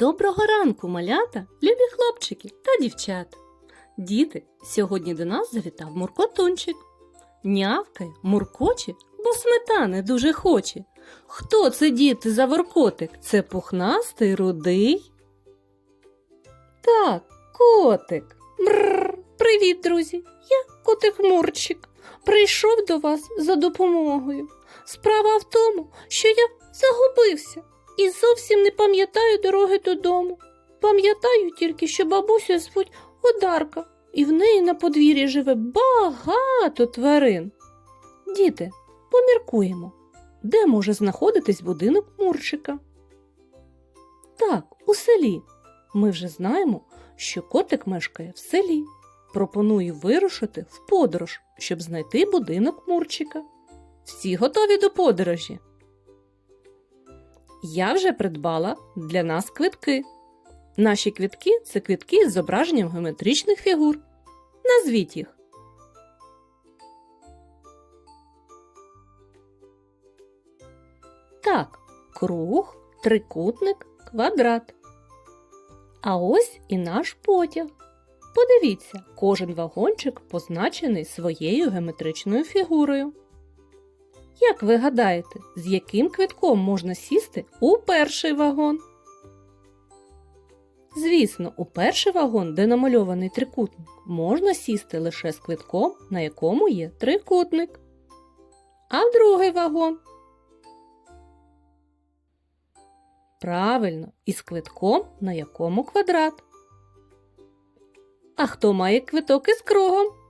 Доброго ранку, малята, любі хлопчики та дівчата. Діти, сьогодні до нас завітав муркотунчик. Нявкає, муркоче, бо сметани дуже хоче. Хто це діти за воркотик? Це пухнастий рудий? Так, котик. Мррр. Привіт, друзі! Я котик Мурчик. Прийшов до вас за допомогою. Справа в тому, що я загубився і зовсім не пам'ятаю дороги додому. Пам'ятаю тільки, що бабусю звуть Одарка, і в неї на подвір'ї живе багато тварин. Діти, поміркуємо, де може знаходитись будинок Мурчика? Так, у селі. Ми вже знаємо, що котик мешкає в селі. Пропоную вирушити в подорож, щоб знайти будинок Мурчика. Всі готові до подорожі? Я вже придбала для нас квитки. Наші квитки це квитки з зображенням геометричних фігур. Назвіть їх. Так, круг, трикутник, квадрат. А ось і наш потяг. Подивіться, кожен вагончик позначений своєю геометричною фігурою. Як ви гадаєте, з яким квитком можна сісти у перший вагон? Звісно, у перший вагон, де намальований трикутник, можна сісти лише з квитком, на якому є трикутник. А в другий вагон? Правильно, із квитком, на якому квадрат. А хто має квиток із кругом?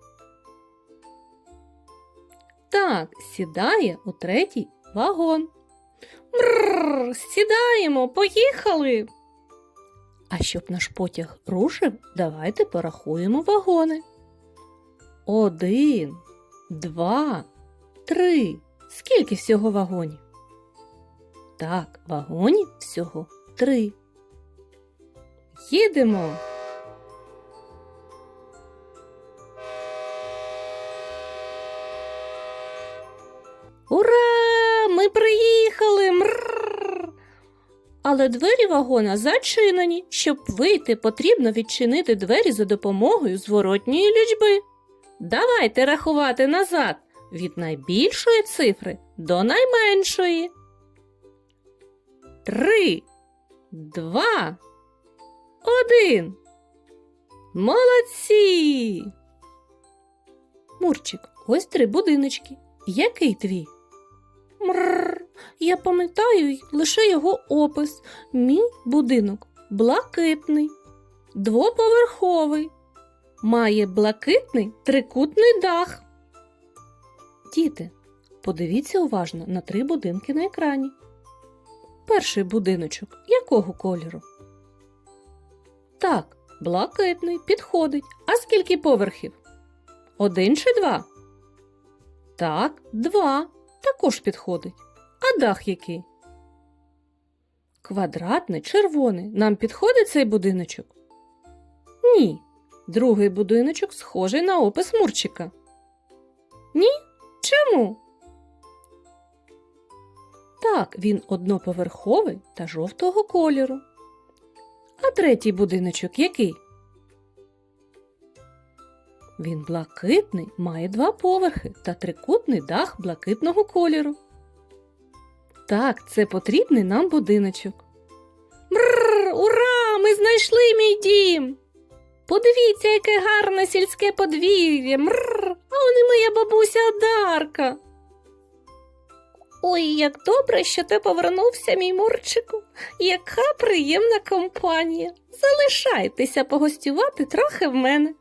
Так, сідає у третій вагон. Мрррр, сідаємо, поїхали. А щоб наш потяг рушив, давайте порахуємо вагони. Один, два, три. Скільки всього вагонів? Так, вагонів всього три. Їдемо. Але двері вагона зачинені. Щоб вийти, потрібно відчинити двері за допомогою зворотньої лічби. Давайте рахувати назад від найбільшої цифри до найменшої. Три, два, один. Молодці! Мурчик, ось три будиночки. Який твій? Мррр, я пам'ятаю лише його опис. Мій будинок блакитний, двоповерховий, має блакитний трикутний дах. Діти, подивіться уважно на три будинки на екрані. Перший будиночок якого кольору? Так, блакитний, підходить. А скільки поверхів? Один чи два? Так, два. Також підходить. А дах який? Квадратний, червоний. Нам підходить цей будиночок? Ні. Другий будиночок схожий на опис Мурчика. Ні? Чому? Так, він одноповерховий та жовтого кольору. А третій будиночок який? Він блакитний, має два поверхи та трикутний дах блакитного кольору. Так, це потрібний нам будиночок. Мррр, ура! Ми знайшли мій дім. Подивіться, яке гарне сільське подвір'я. Мррр, а он і моя бабуся Одарка. Ой, як добре, що ти повернувся, мій Мурчику. Яка приємна компанія. Залишайтеся погостювати трохи в мене.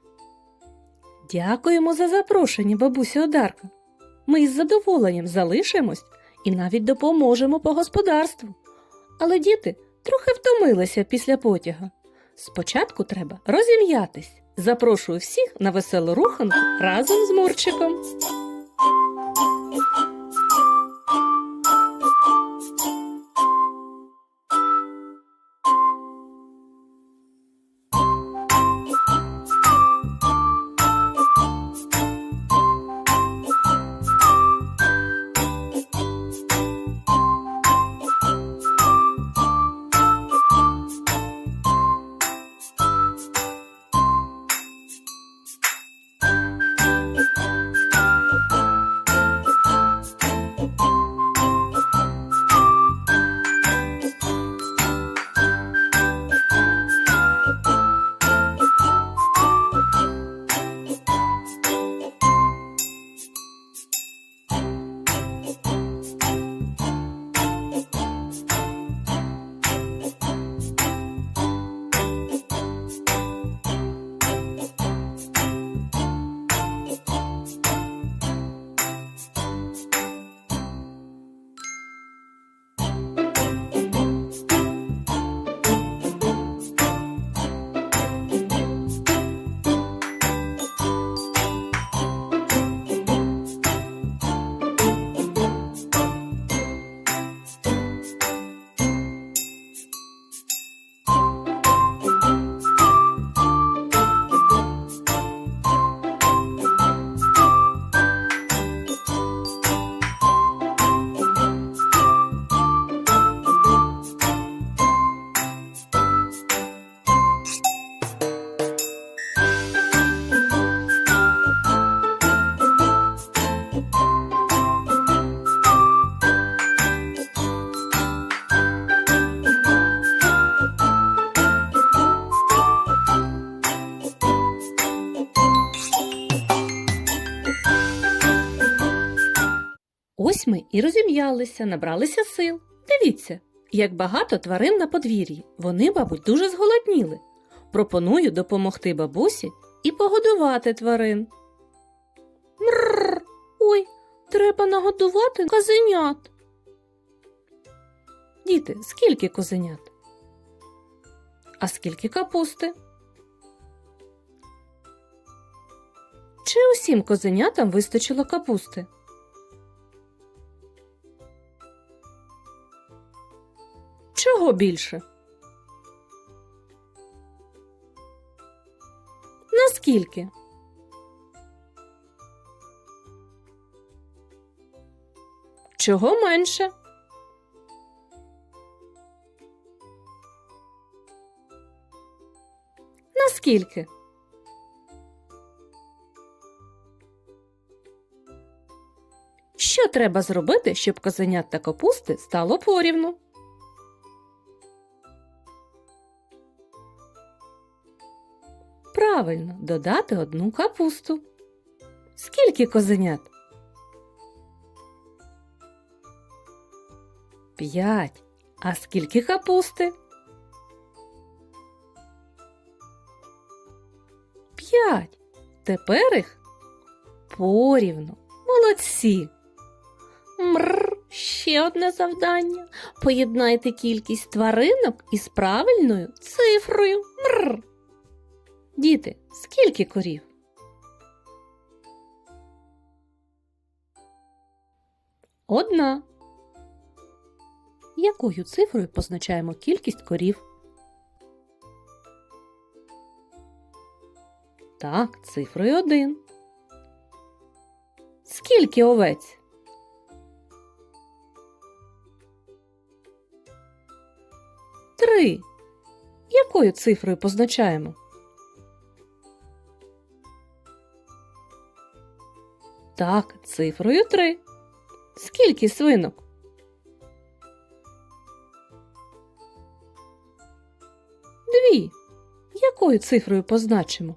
Дякуємо за запрошення, бабусю Одарка. Ми із задоволенням залишимось і навіть допоможемо по господарству. Але діти трохи втомилися після потяга. Спочатку треба розім'ятись. Запрошую всіх на веселу руханку разом з Мурчиком. Ось ми і розім'ялися, набралися сил. Дивіться, як багато тварин на подвір'ї. Вони, мабуть, дуже зголодніли. Пропоную допомогти бабусі і погодувати тварин. Мрррр, ой, треба нагодувати козенят. Діти, скільки козенят? А скільки капусти? Чи усім козенятам вистачило капусти? Чого більше? Наскільки? Чого менше? Наскільки? Що треба зробити, щоб козенят та капусти стало порівну? Правильно, додати одну капусту. Скільки козенят? П'ять. А скільки капусти? П'ять. Тепер їх порівну. Молодці. Мрр, ще одне завдання. Поєднайте кількість тваринок із правильною цифрою. Мрр. Діти, скільки корів? Одна. Якою цифрою позначаємо кількість корів? Так, цифрою один. Скільки овець? Три. Якою цифрою позначаємо? Так, цифрою три. Скільки свинок? Дві. Якою цифрою позначимо?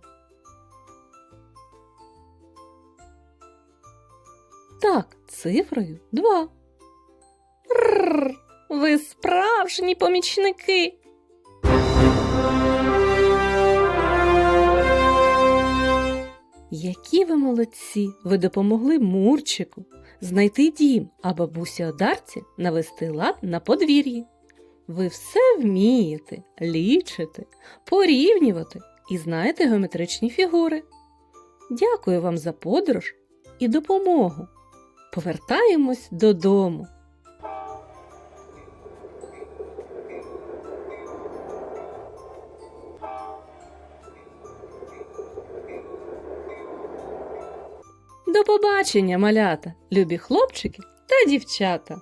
Так, цифрою два. Рррр, ви справжні помічники. Які ви молодці! Ви допомогли Мурчику знайти дім, а бабусі Одарці навести лад на подвір'ї. Ви все вмієте лічити, порівнювати і знаєте геометричні фігури. Дякую вам за подорож і допомогу. Повертаємось додому. До побачення, малята, любі хлопчики та дівчата.